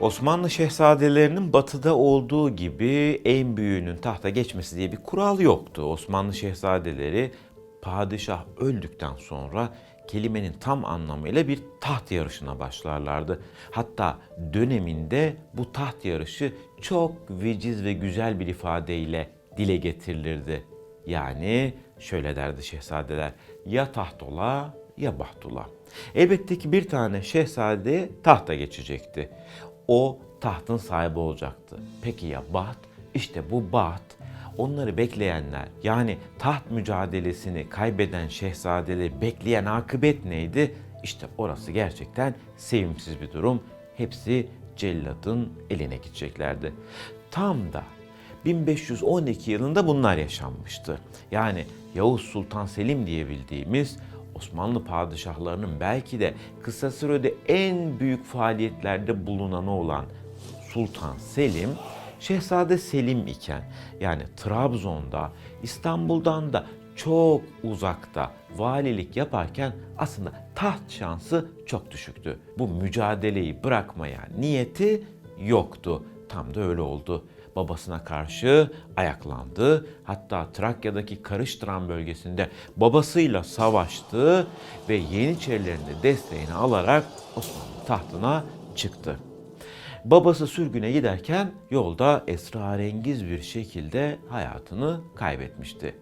Osmanlı şehzadelerinin batıda olduğu gibi en büyüğünün tahta geçmesi diye bir kural yoktu. Osmanlı şehzadeleri padişah öldükten sonra kelimenin tam anlamıyla bir taht yarışına başlarlardı. Hatta döneminde bu taht yarışı çok veciz ve güzel bir ifadeyle dile getirilirdi. Yani şöyle derdi şehzadeler, ya taht ola ya baht ola. Elbette ki bir tane şehzade tahta geçecekti. O tahtın sahibi olacaktı. Peki ya baht? İşte bu baht onları bekleyenler yani taht mücadelesini kaybeden şehzadeleri bekleyen akıbet neydi? İşte orası gerçekten sevimsiz bir durum. Hepsi celladın eline gideceklerdi. Tam da 1512 yılında bunlar yaşanmıştı. Yani Yavuz Sultan Selim diye bildiğimiz Osmanlı padişahlarının belki de kısa sürede en büyük faaliyetlerde bulunanı olan Sultan Selim, Şehzade Selim iken yani Trabzon'da, İstanbul'dan da çok uzakta valilik yaparken aslında taht şansı çok düşüktü. Bu mücadeleyi bırakmaya niyeti yoktu. Tam da öyle oldu. Babasına karşı ayaklandı. Hatta Trakya'daki Karıştıran bölgesinde babasıyla savaştı ve Yeniçerilerin de desteğini alarak Osmanlı tahtına çıktı. Babası sürgüne giderken yolda esrarengiz bir şekilde hayatını kaybetmişti.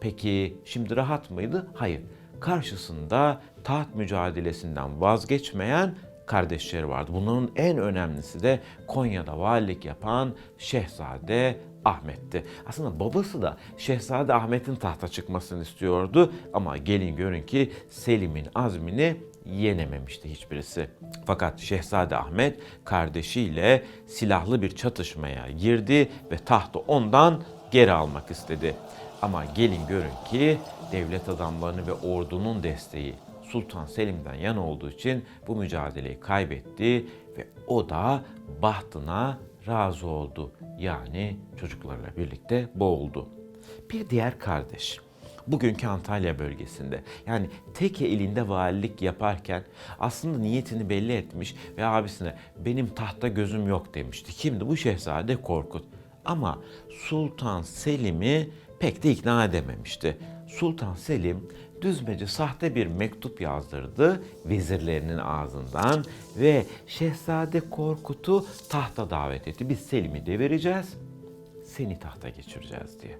Peki şimdi rahat mıydı? Hayır. Karşısında taht mücadelesinden vazgeçmeyen kardeşleri vardı. Bunların en önemlisi de Konya'da valilik yapan Şehzade Ahmet'ti. Aslında babası da Şehzade Ahmet'in tahta çıkmasını istiyordu ama gelin görün ki Selim'in azmini yenememişti hiçbirisi. Fakat Şehzade Ahmet kardeşiyle silahlı bir çatışmaya girdi ve tahtı ondan geri almak istedi. Ama gelin görün ki devlet adamlarını ve ordunun desteği Sultan Selim'den yana olduğu için bu mücadeleyi kaybetti ve o da bahtına razı oldu. Yani çocuklarıyla birlikte boğuldu. Bir diğer kardeş bugünkü Antalya bölgesinde yani Teke ilinde valilik yaparken aslında niyetini belli etmiş ve abisine benim tahta gözüm yok demişti. Kimdi bu Şehzade Korkut? Ama Sultan Selim'i pek de ikna edememişti. Sultan Selim düzmece sahte bir mektup yazdırdı vezirlerinin ağzından ve Şehzade Korkut'u tahta davet etti. Biz Selim'i devireceğiz, seni tahta geçireceğiz diye.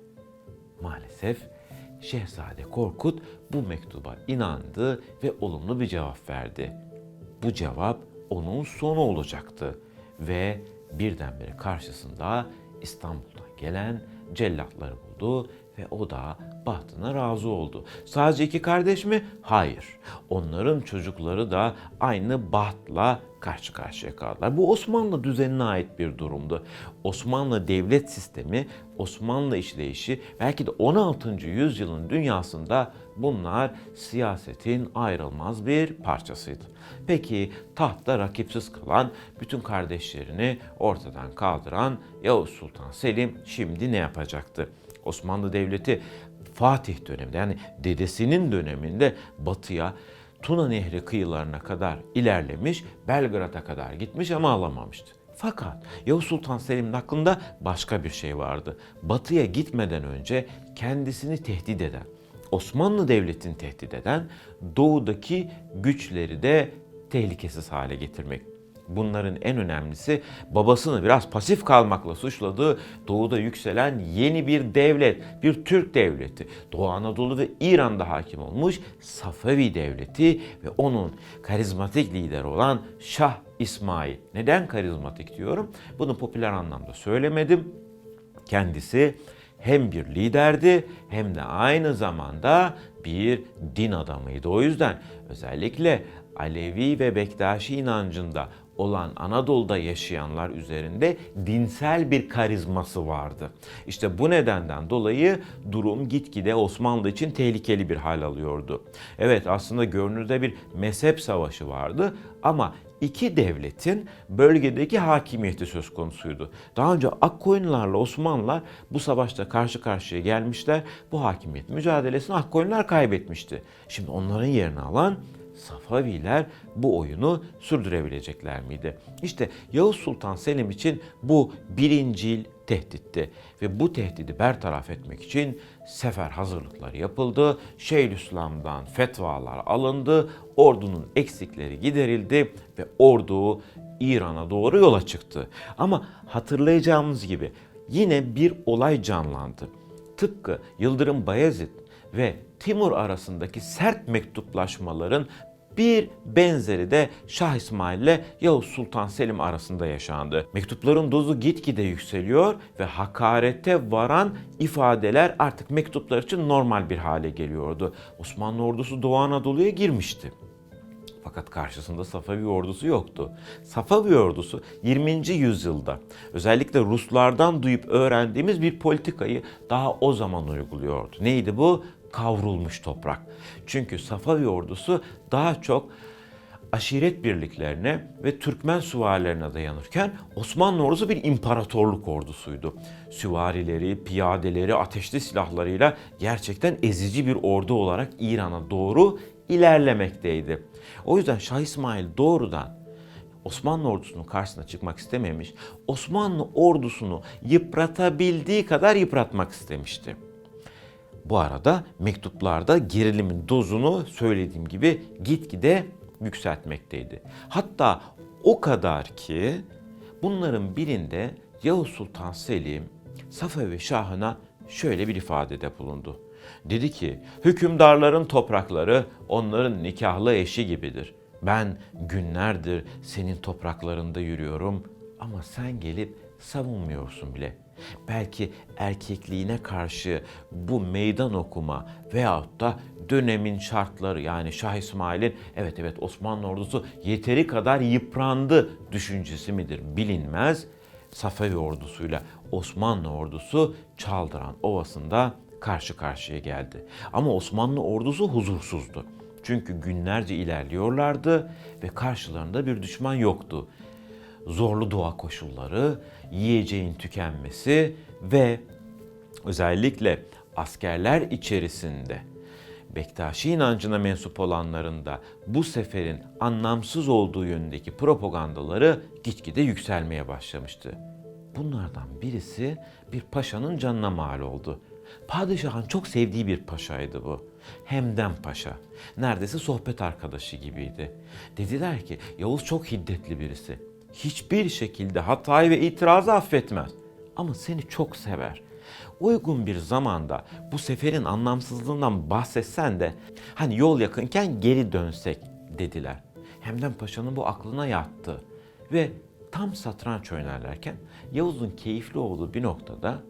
Maalesef Şehzade Korkut bu mektuba inandı ve olumlu bir cevap verdi. Bu cevap onun sonu olacaktı ve birdenbire karşısında İstanbul'dan gelen cellatları buldu ve o da bahtına razı oldu. Sadece iki kardeş mi? Hayır. Onların çocukları da aynı bahtla karşı karşıya kaldılar. Bu Osmanlı düzenine ait bir durumdu. Osmanlı devlet sistemi, Osmanlı işleyişi belki de 16. yüzyılın dünyasında bunlar siyasetin ayrılmaz bir parçasıydı. Peki tahtta rakipsiz kalan, bütün kardeşlerini ortadan kaldıran Yavuz Sultan Selim şimdi ne yapacaktı? Osmanlı Devleti Fatih döneminde yani dedesinin döneminde batıya Tuna Nehri kıyılarına kadar ilerlemiş, Belgrad'a kadar gitmiş ama alamamıştı. Fakat Yavuz Sultan Selim'in aklında başka bir şey vardı. Batıya gitmeden önce kendisini tehdit eden, Osmanlı Devleti'ni tehdit eden doğudaki güçleri de tehlikesiz hale getirmek. Bunların en önemlisi babasını biraz pasif kalmakla suçladığı doğuda yükselen yeni bir devlet, bir Türk devleti. Doğu Anadolu ve İran'da hakim olmuş Safevi devleti ve onun karizmatik lideri olan Şah İsmail. Neden karizmatik diyorum? Bunu popüler anlamda söylemedim. Kendisi hem bir liderdi hem de aynı zamanda bir din adamıydı. O yüzden özellikle Alevi ve Bektaşi inancında olan Anadolu'da yaşayanlar üzerinde dinsel bir karizması vardı. İşte bu nedenden dolayı durum gitgide Osmanlı için tehlikeli bir hal alıyordu. Evet aslında görünürde bir mezhep savaşı vardı ama iki devletin bölgedeki hakimiyeti söz konusuydu. Daha önce Akkoyunlarla Osmanlılar bu savaşta karşı karşıya gelmişler. Bu hakimiyet mücadelesini Akkoyunlar kaybetmişti. Şimdi onların yerini alan Safaviler bu oyunu sürdürebilecekler miydi? İşte Yavuz Sultan Selim için bu birincil tehditti ve bu tehdidi bertaraf etmek için sefer hazırlıkları yapıldı. Şeyhülislam'dan fetvalar alındı, ordunun eksikleri giderildi ve ordu İran'a doğru yola çıktı. Ama hatırlayacağımız gibi yine bir olay canlandı. Tıpkı Yıldırım Bayezid ve Timur arasındaki sert mektuplaşmaların bir benzeri de Şah İsmail ile Yavuz Sultan Selim arasında yaşandı. Mektupların dozu gitgide yükseliyor ve hakarete varan ifadeler artık mektuplar için normal bir hale geliyordu. Osmanlı ordusu Doğu Anadolu'ya girmişti. Fakat karşısında Safavi ordusu yoktu. Safavi ordusu 20. yüzyılda özellikle Ruslardan duyup öğrendiğimiz bir politikayı daha o zaman uyguluyordu. Neydi bu? Kavrulmuş toprak. Çünkü Safavi ordusu daha çok aşiret birliklerine ve Türkmen süvarilerine dayanırken Osmanlı ordusu bir imparatorluk ordusuydu. Süvarileri, piyadeleri, ateşli silahlarıyla gerçekten ezici bir ordu olarak İran'a doğru ilerlemekteydi. O yüzden Şah İsmail doğrudan Osmanlı ordusunun karşısına çıkmak istememiş. Osmanlı ordusunu yıpratabildiği kadar yıpratmak istemişti. Bu arada mektuplarda gerilimin dozunu söylediğim gibi gitgide yükseltmekteydi. Hatta o kadar ki bunların birinde Yavuz Sultan Selim Safavi Şahı'na şöyle bir ifadede bulundu. Dedi ki hükümdarların toprakları onların nikahlı eşi gibidir. Ben günlerdir senin topraklarında yürüyorum ama sen gelip savunmuyorsun bile. Belki erkekliğine karşı bu meydan okuma veyahut da dönemin şartları yani Şah İsmail'in evet evet Osmanlı ordusu yeteri kadar yıprandı düşüncesi midir bilinmez. Safavi ordusuyla Osmanlı ordusu Çaldıran Ovası'nda karşı karşıya geldi. Ama Osmanlı ordusu huzursuzdu. Çünkü günlerce ilerliyorlardı ve karşılarında bir düşman yoktu. Zorlu doğa koşulları, yiyeceğin tükenmesi ve özellikle askerler içerisinde Bektaşi inancına mensup olanların da bu seferin anlamsız olduğu yönündeki propagandaları gitgide yükselmeye başlamıştı. Bunlardan birisi bir paşanın canına mal oldu. Padişahın çok sevdiği bir paşaydı bu. Hemden Paşa. Neredeyse sohbet arkadaşı gibiydi. Dediler ki Yavuz çok hiddetli birisi. Hiçbir şekilde hatayı ve itirazı affetmez. Ama seni çok sever. Uygun bir zamanda bu seferin anlamsızlığından bahsetsen de hani yol yakınken geri dönsek dediler. Hemden Paşa'nın bu aklına yattı. Ve tam satranç oynarlarken Yavuz'un keyifli olduğu bir noktada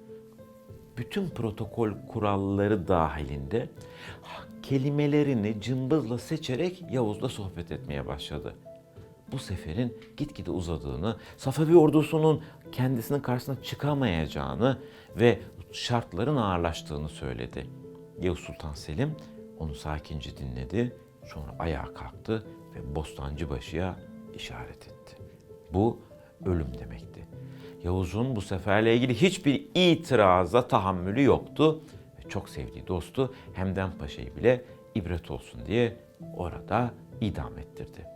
bütün protokol kuralları dahilinde kelimelerini cımbızla seçerek Yavuz'la sohbet etmeye başladı. Bu seferin gitgide uzadığını, Safavi ordusunun kendisinin karşısına çıkamayacağını ve şartların ağırlaştığını söyledi. Yavuz Sultan Selim onu sakince dinledi, sonra ayağa kalktı ve Bostancıbaşı'ya işaret etti. Bu ölüm demekti. Yavuz'un bu seferle ilgili hiçbir itiraza tahammülü yoktu. Ve çok sevdiği dostu Hemden Paşa'yı bile ibret olsun diye orada idam ettirdi.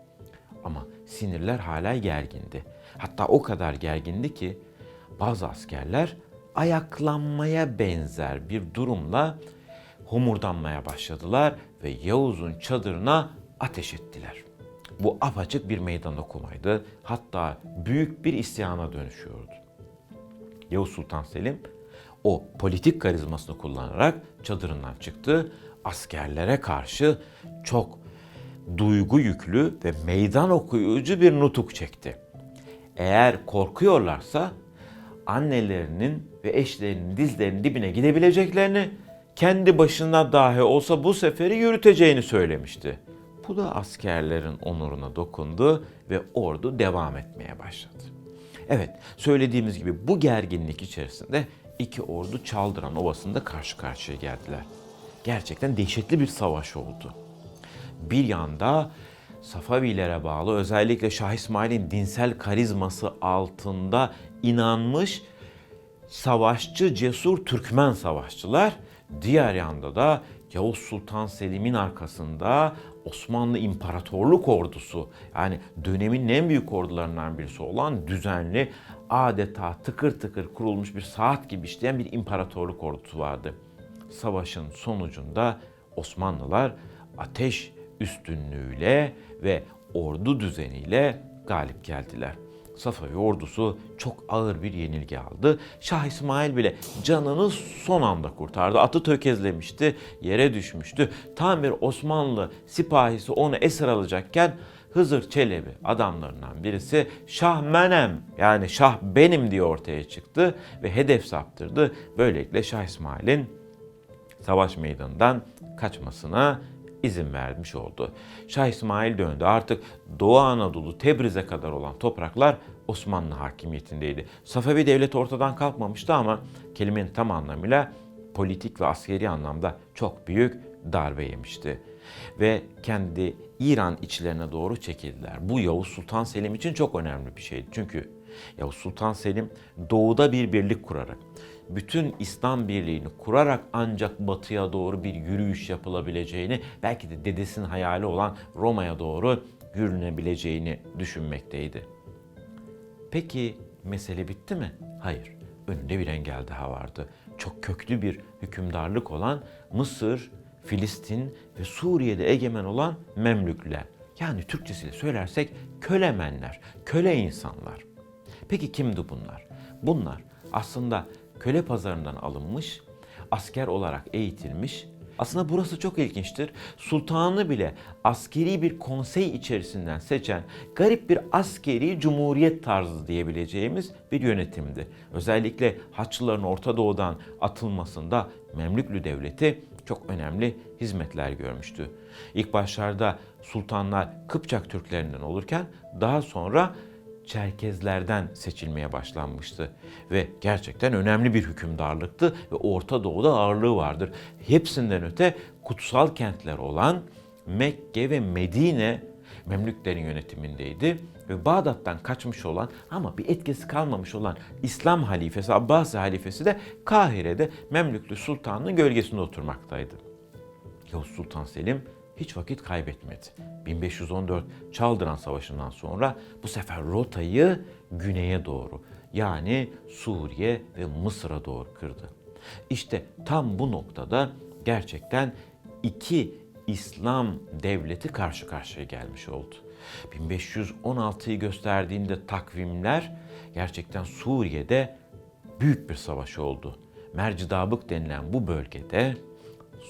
Ama sinirler hala gergindi. Hatta o kadar gergindi ki bazı askerler ayaklanmaya benzer bir durumla homurdanmaya başladılar ve Yavuz'un çadırına ateş ettiler. Bu apaçık bir meydan okumaydı. Hatta büyük bir isyana dönüşüyordu. Yavuz Sultan Selim o politik karizmasını kullanarak çadırından çıktı. Askerlere karşı çok duygu yüklü ve meydan okuyucu bir nutuk çekti. Eğer korkuyorlarsa annelerinin ve eşlerinin dizlerinin dibine gidebileceklerini, kendi başına dahi olsa bu seferi yürüteceğini söylemişti. Da askerlerin onuruna dokundu ve ordu devam etmeye başladı. Evet, söylediğimiz gibi bu gerginlik içerisinde iki ordu Çaldıran Ovası'nda karşı karşıya geldiler. Gerçekten dehşetli bir savaş oldu. Bir yanda Safavilere bağlı özellikle Şah İsmail'in dinsel karizması altında inanmış savaşçı cesur Türkmen savaşçılar, diğer yanda da Yavuz Sultan Selim'in arkasında Osmanlı İmparatorluk Ordusu yani dönemin en büyük ordularından birisi olan düzenli adeta tıkır tıkır kurulmuş bir saat gibi işleyen bir imparatorluk ordusu vardı. Savaşın sonucunda Osmanlılar ateş üstünlüğüyle ve ordu düzeniyle galip geldiler. Safavi ordusu çok ağır bir yenilgi aldı. Şah İsmail bile canını son anda kurtardı. Atı tökezlemişti, yere düşmüştü. Tam bir Osmanlı sipahisi onu esir alacakken Hızır Çelebi adamlarından birisi Şah Menem yani Şah benim diye ortaya çıktı ve hedef saptırdı. Böylelikle Şah İsmail'in savaş meydanından kaçmasına izin vermiş oldu. Şah İsmail döndü. Artık Doğu Anadolu, Tebriz'e kadar olan topraklar Osmanlı hakimiyetindeydi. Safavi devleti ortadan kalkmamıştı ama kelimenin tam anlamıyla politik ve askeri anlamda çok büyük darbe yemişti. Ve kendi İran içlerine doğru çekildiler. Bu Yavuz Sultan Selim için çok önemli bir şeydi. Çünkü Yavuz Sultan Selim doğuda bir birlik kurarak bütün İslam birliğini kurarak ancak batıya doğru bir yürüyüş yapılabileceğini, belki de dedesinin hayali olan Roma'ya doğru yürünebileceğini düşünmekteydi. Peki mesele bitti mi? Hayır. Önünde bir engel daha vardı. Çok köklü bir hükümdarlık olan Mısır, Filistin ve Suriye'de egemen olan Memlükler. Yani Türkçesiyle söylersek kölemenler, köle insanlar. Peki kimdi bunlar? Bunlar aslında köle pazarından alınmış, asker olarak eğitilmiş. Aslında burası çok ilginçtir. Sultanı bile askeri bir konsey içerisinden seçen garip bir askeri cumhuriyet tarzı diyebileceğimiz bir yönetimdi. Özellikle Haçlıların Orta Doğu'dan atılmasında Memlüklü Devleti çok önemli hizmetler görmüştü. İlk başlarda sultanlar Kıpçak Türklerinden olurken daha sonra Çerkezlerden seçilmeye başlanmıştı ve gerçekten önemli bir hükümdarlıktı ve Orta Doğu'da ağırlığı vardır. Hepsinden öte kutsal kentler olan Mekke ve Medine Memlüklerin yönetimindeydi ve Bağdat'tan kaçmış olan ama bir etkisi kalmamış olan İslam halifesi Abbasi halifesi de Kahire'de Memlüklü sultanın gölgesinde oturmaktaydı. Yavuz Sultan Selim hiç vakit kaybetmedi. 1514 Çaldıran Savaşı'ndan sonra bu sefer rotayı güneye doğru yani Suriye ve Mısır'a doğru kırdı. İşte tam bu noktada gerçekten iki İslam devleti karşı karşıya gelmiş oldu. 1516'yı gösterdiğinde takvimler gerçekten Suriye'de büyük bir savaş oldu. Mercidabık denilen bu bölgede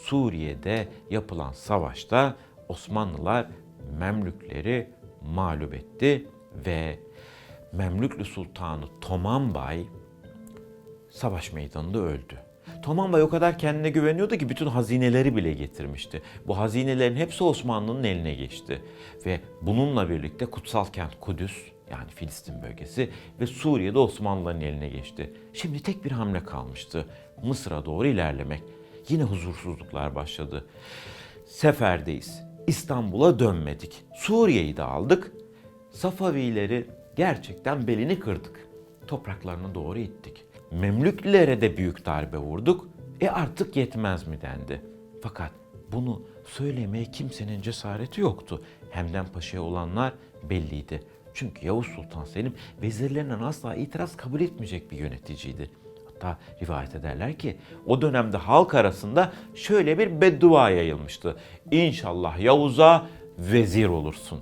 Suriye'de yapılan savaşta Osmanlılar Memlükleri mağlup etti ve Memlüklü Sultanı Tomanbay savaş meydanında öldü. Tomanbay o kadar kendine güveniyordu ki bütün hazineleri bile getirmişti. Bu hazinelerin hepsi Osmanlı'nın eline geçti. Ve bununla birlikte kutsal kent Kudüs yani Filistin bölgesi ve Suriye'de Osmanlıların eline geçti. Şimdi tek bir hamle kalmıştı. Mısır'a doğru ilerlemek. Yine huzursuzluklar başladı. Seferdeyiz. İstanbul'a dönmedik. Suriye'yi de aldık. Safavileri gerçekten belini kırdık. Topraklarına doğru ittik. Memlüklere de büyük darbe vurduk. E artık yetmez mi dendi. Fakat bunu söylemeye kimsenin cesareti yoktu. Hemden Paşa'ya olanlar belliydi. Çünkü Yavuz Sultan Selim vezirlerinden asla itiraz kabul etmeyecek bir yöneticiydi. Hatta rivayet ederler ki o dönemde halk arasında şöyle bir beddua yayılmıştı. İnşallah Yavuz'a vezir olursun.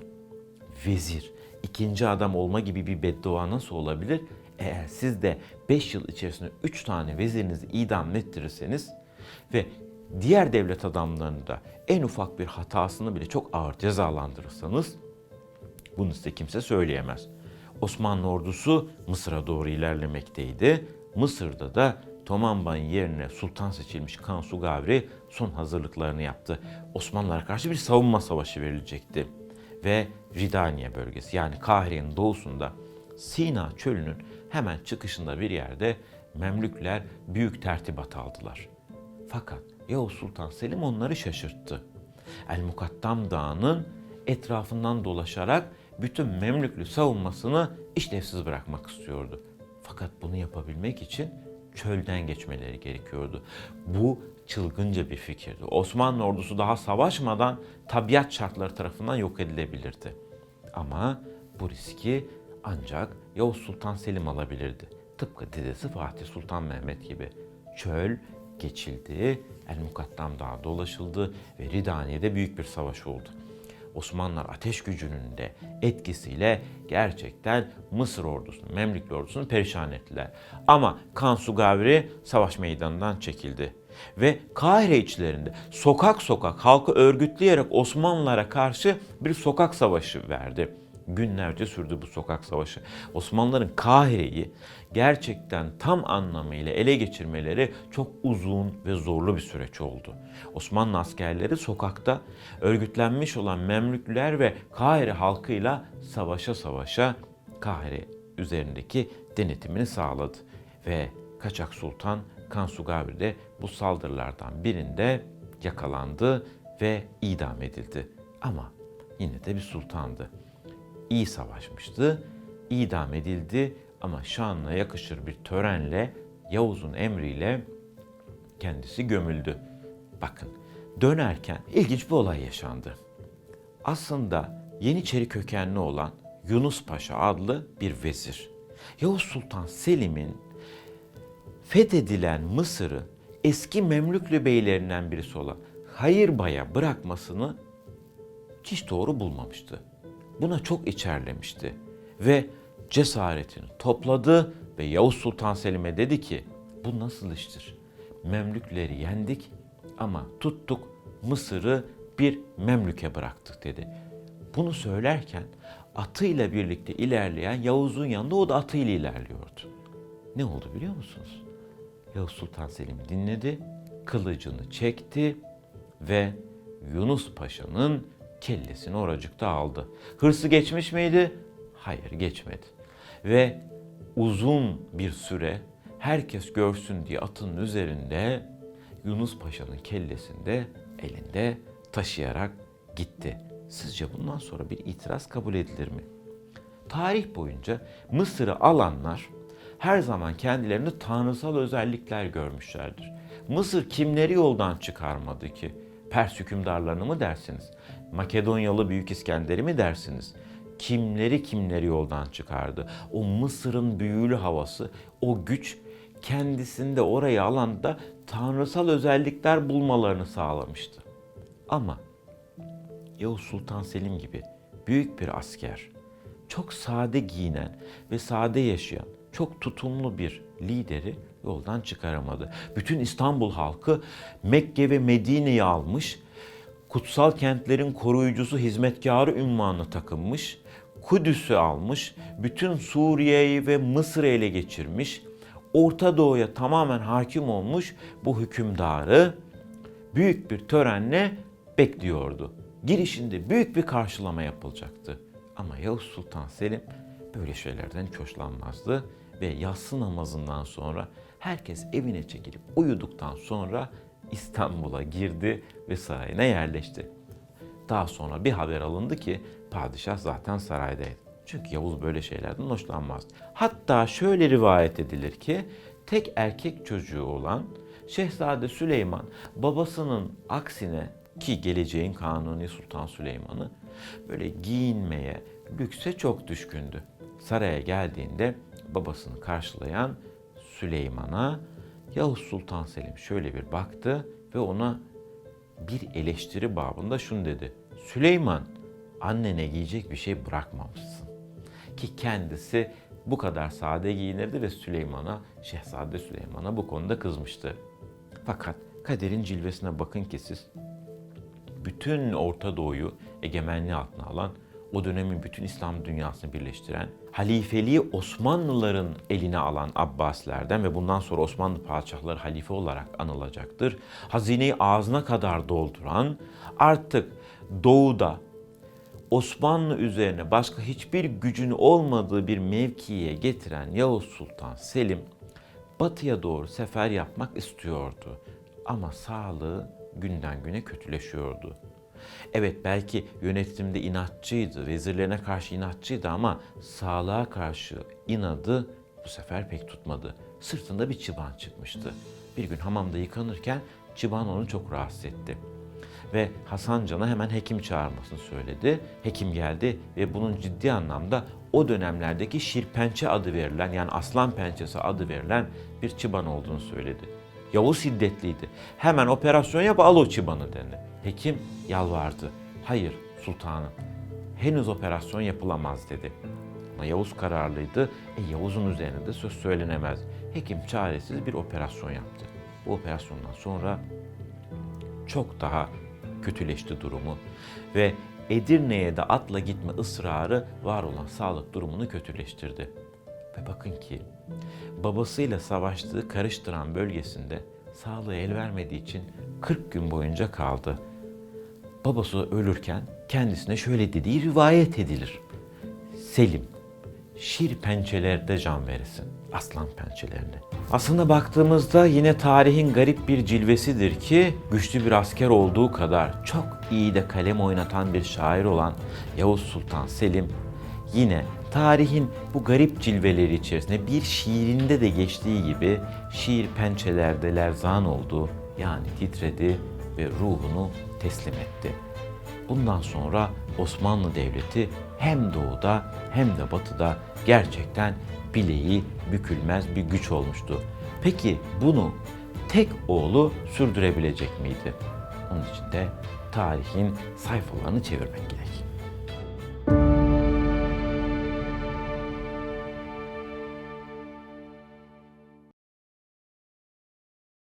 Vezir, ikinci adam olma gibi bir beddua nasıl olabilir? Eğer siz de 5 yıl içerisinde 3 tane vezirinizi idam ettirirseniz ve diğer devlet adamlarını da en ufak bir hatasını bile çok ağır cezalandırırsanız bunu size kimse söyleyemez. Osmanlı ordusu Mısır'a doğru ilerlemekteydi. Mısır'da da Tomanbay'ın yerine sultan seçilmiş Kansu Gavri son hazırlıklarını yaptı. Osmanlılara karşı bir savunma savaşı verilecekti. Ve Ridaniye bölgesi yani Kahire'nin doğusunda Sina çölünün hemen çıkışında bir yerde Memlükler büyük tertibat aldılar. Fakat Yavuz Sultan Selim onları şaşırttı. El Mukattam Dağı'nın etrafından dolaşarak bütün Memlüklü savunmasını işlevsiz bırakmak istiyordu. Fakat bunu yapabilmek için çölden geçmeleri gerekiyordu. Bu çılgınca bir fikirdi. Osmanlı ordusu daha savaşmadan tabiat şartları tarafından yok edilebilirdi. Ama bu riski ancak Yavuz Sultan Selim alabilirdi. Tıpkı dedesi Fatih Sultan Mehmet gibi. Çöl geçildi, El Mukattam Dağı dolaşıldı ve Ridaniye'de büyük bir savaş oldu. Osmanlılar ateş gücünün de etkisiyle gerçekten Mısır ordusunu, Memlükli ordusunu perişan ettiler. Ama Kansu Gavri savaş meydanından çekildi. Ve Kahire içlerinde sokak sokak halkı örgütleyerek Osmanlılara karşı bir sokak savaşı verdi. Günlerce sürdü bu sokak savaşı. Osmanlıların Kahire'yi gerçekten tam anlamıyla ele geçirmeleri çok uzun ve zorlu bir süreç oldu. Osmanlı askerleri sokakta örgütlenmiş olan Memlüklüler ve Kahire halkıyla savaşa savaşa Kahire üzerindeki denetimini sağladı. Ve Kaçak Sultan Kansu Gavri de bu saldırılardan birinde yakalandı ve idam edildi. Ama yine de bir sultandı iyi savaşmıştı, idam edildi ama şanına yakışır bir törenle Yavuz'un emriyle kendisi gömüldü. Bakın dönerken ilginç bir olay yaşandı. Aslında Yeniçeri kökenli olan Yunus Paşa adlı bir vezir. Yavuz Sultan Selim'in fethedilen Mısır'ı eski Memlüklü beylerinden birisi olan Hayırbay'a bırakmasını hiç doğru bulmamıştı buna çok içerlemişti ve cesaretini topladı ve Yavuz Sultan Selim'e dedi ki bu nasıl iştir? Memlükleri yendik ama tuttuk Mısır'ı bir Memlük'e bıraktık dedi. Bunu söylerken atıyla birlikte ilerleyen Yavuz'un yanında o da atıyla ilerliyordu. Ne oldu biliyor musunuz? Yavuz Sultan Selim dinledi, kılıcını çekti ve Yunus Paşa'nın kellesini oracıkta aldı. Hırsı geçmiş miydi? Hayır geçmedi. Ve uzun bir süre herkes görsün diye atın üzerinde Yunus Paşa'nın kellesini de elinde taşıyarak gitti. Sizce bundan sonra bir itiraz kabul edilir mi? Tarih boyunca Mısır'ı alanlar her zaman kendilerini tanrısal özellikler görmüşlerdir. Mısır kimleri yoldan çıkarmadı ki? Pers hükümdarlarını mı dersiniz? Makedonyalı Büyük İskender'i mi dersiniz? Kimleri kimleri yoldan çıkardı? O Mısır'ın büyülü havası, o güç kendisinde orayı alanda tanrısal özellikler bulmalarını sağlamıştı. Ama Yavuz Sultan Selim gibi büyük bir asker, çok sade giyinen ve sade yaşayan, çok tutumlu bir lideri yoldan çıkaramadı. Bütün İstanbul halkı Mekke ve Medine'yi almış, kutsal kentlerin koruyucusu, hizmetkarı ünvanı takınmış, Kudüs'ü almış, bütün Suriye'yi ve Mısır'ı ele geçirmiş, Orta Doğu'ya tamamen hakim olmuş bu hükümdarı büyük bir törenle bekliyordu. Girişinde büyük bir karşılama yapılacaktı. Ama Yavuz Sultan Selim böyle şeylerden hiç hoşlanmazdı ve yatsı namazından sonra herkes evine çekilip uyuduktan sonra İstanbul'a girdi ve sarayına yerleşti. Daha sonra bir haber alındı ki padişah zaten saraydaydı. Çünkü Yavuz böyle şeylerden hoşlanmaz. Hatta şöyle rivayet edilir ki tek erkek çocuğu olan Şehzade Süleyman babasının aksine ki geleceğin kanuni Sultan Süleyman'ı böyle giyinmeye, lükse çok düşkündü. Saraya geldiğinde babasını karşılayan Süleyman'a Yavuz Sultan Selim şöyle bir baktı ve ona bir eleştiri babında şunu dedi. Süleyman annene giyecek bir şey bırakmamışsın. Ki kendisi bu kadar sade giyinirdi ve Süleyman'a, Şehzade Süleyman'a bu konuda kızmıştı. Fakat kaderin cilvesine bakın ki siz bütün Orta Doğu'yu egemenliği altına alan, o dönemin bütün İslam dünyasını birleştiren, halifeliği Osmanlıların eline alan Abbasilerden ve bundan sonra Osmanlı padişahları halife olarak anılacaktır. Hazineyi ağzına kadar dolduran, artık doğuda Osmanlı üzerine başka hiçbir gücün olmadığı bir mevkiye getiren Yavuz Sultan Selim batıya doğru sefer yapmak istiyordu. Ama sağlığı günden güne kötüleşiyordu. Evet belki yönetimde inatçıydı, vezirlerine karşı inatçıydı ama sağlığa karşı inadı bu sefer pek tutmadı. Sırtında bir çıban çıkmıştı. Bir gün hamamda yıkanırken çıban onu çok rahatsız etti. Ve Hasan Can'a hemen hekim çağırmasını söyledi. Hekim geldi ve bunun ciddi anlamda o dönemlerdeki şirpençe adı verilen yani aslan pençesi adı verilen bir çıban olduğunu söyledi. Yavuz şiddetliydi. Hemen operasyon yap al o çıbanı dedi. Hekim yalvardı. Hayır sultanım henüz operasyon yapılamaz dedi. Ama Yavuz kararlıydı. E, Yavuz'un üzerinde de söz söylenemez. Hekim çaresiz bir operasyon yaptı. Bu operasyondan sonra çok daha kötüleşti durumu ve Edirne'ye de atla gitme ısrarı var olan sağlık durumunu kötüleştirdi. Ve bakın ki babasıyla savaştığı karıştıran bölgesinde sağlığı el vermediği için 40 gün boyunca kaldı. Babası ölürken kendisine şöyle dediği rivayet edilir. Selim, şir pençelerde can veresin, aslan pençelerinde. Aslında baktığımızda yine tarihin garip bir cilvesidir ki güçlü bir asker olduğu kadar çok iyi de kalem oynatan bir şair olan Yavuz Sultan Selim yine tarihin bu garip cilveleri içerisinde bir şiirinde de geçtiği gibi şiir pençelerde lerzan oldu yani titredi ve ruhunu teslim etti. Bundan sonra Osmanlı Devleti hem doğuda hem de batıda gerçekten bileği bükülmez bir güç olmuştu. Peki bunu tek oğlu sürdürebilecek miydi? Onun için de tarihin sayfalarını çevirmek gerek.